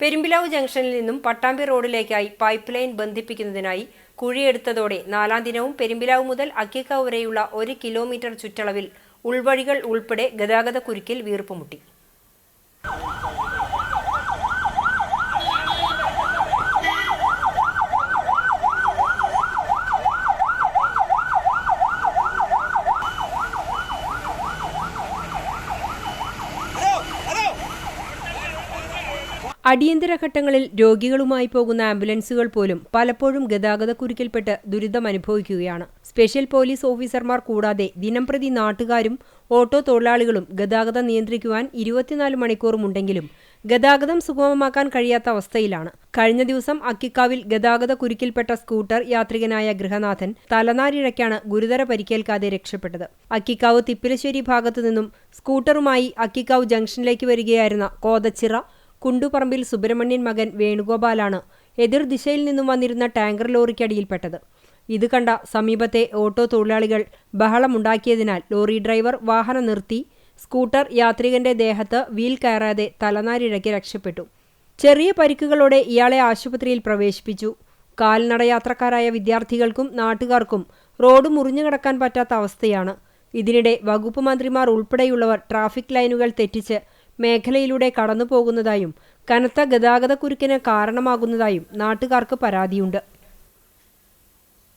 പെരുമ്പിലാവ് ജംഗ്ഷനിൽ നിന്നും പട്ടാമ്പി റോഡിലേക്കായി പൈപ്പ് ലൈൻ ബന്ധിപ്പിക്കുന്നതിനായി കുഴിയെടുത്തതോടെ നാലാം ദിനവും പെരുമ്പിലാവ് മുതൽ അക്കിക്കാവ് വരെയുള്ള ഒരു കിലോമീറ്റർ ചുറ്റളവിൽ ഉൾവഴികൾ ഉൾപ്പെടെ ഗതാഗത കുരുക്കിൽ വീർപ്പുമുട്ടി. അടിയന്തര ഘട്ടങ്ങളിൽ രോഗികളുമായി പോകുന്ന ആംബുലൻസുകൾ പോലും പലപ്പോഴും ഗതാഗതക്കുരുക്കിൽപ്പെട്ട് ദുരിതം അനുഭവിക്കുകയാണ് സ്പെഷ്യൽ പോലീസ് ഓഫീസർമാർ കൂടാതെ ദിനംപ്രതി നാട്ടുകാരും ഓട്ടോ തൊഴിലാളികളും ഗതാഗതം നിയന്ത്രിക്കുവാൻ ഇരുപത്തിനാല് മണിക്കൂറും ഉണ്ടെങ്കിലും ഗതാഗതം സുഗമമാക്കാൻ കഴിയാത്ത അവസ്ഥയിലാണ്. കഴിഞ്ഞ ദിവസം അക്കിക്കാവിൽ ഗതാഗത കുരുക്കിൽപ്പെട്ട സ്കൂട്ടർ യാത്രികനായ ഗൃഹനാഥൻ തലനാരിഴയ്ക്കാണ് ഗുരുതര പരിക്കേൽക്കാതെ രക്ഷപ്പെട്ടത്. അക്കിക്കാവ് തിപ്പിലശ്ശേരി ഭാഗത്തു നിന്നും സ്കൂട്ടറുമായി അക്കിക്കാവ് ജംഗ്ഷനിലേക്ക് വരികയായിരുന്ന കോതച്ചിറ കുണ്ടുപറമ്പിൽ സുബ്രഹ്മണ്യൻ മകൻ വേണുഗോപാലാണ് എതിർ ദിശയിൽ നിന്നും വന്നിരുന്ന ടാങ്കർ ലോറിക്കടിയിൽപ്പെട്ടത് ഇത് കണ്ട സമീപത്തെ ഓട്ടോ തൊഴിലാളികൾ ബഹളമുണ്ടാക്കിയതിനാൽ ലോറി ഡ്രൈവർ വാഹനം നിർത്തി സ്കൂട്ടർ യാത്രികന്റെ ദേഹത്ത് വീൽ കയറാതെ തലനാരിഴയ്ക്ക് രക്ഷപ്പെട്ടു. ചെറിയ പരിക്കുകളോടെ ഇയാളെ ആശുപത്രിയിൽ പ്രവേശിപ്പിച്ചു. കാൽനടയാത്രക്കാരായ വിദ്യാർത്ഥികൾക്കും നാട്ടുകാർക്കും റോഡ് മുറിഞ്ഞു കിടക്കാൻ പറ്റാത്ത അവസ്ഥയാണ്. ഇതിനിടെ വകുപ്പ് മന്ത്രിമാർ ഉൾപ്പെടെയുള്ളവർ ട്രാഫിക് ലൈനുകൾ തെറ്റിച്ച് മേഖലയിലൂടെ കടന്നുപോകുന്നതായും കനത്ത ഗതാഗതക്കുരുക്കിന് കാരണമാകുന്നതായും നാട്ടുകാർക്ക് പരാതിയുണ്ട്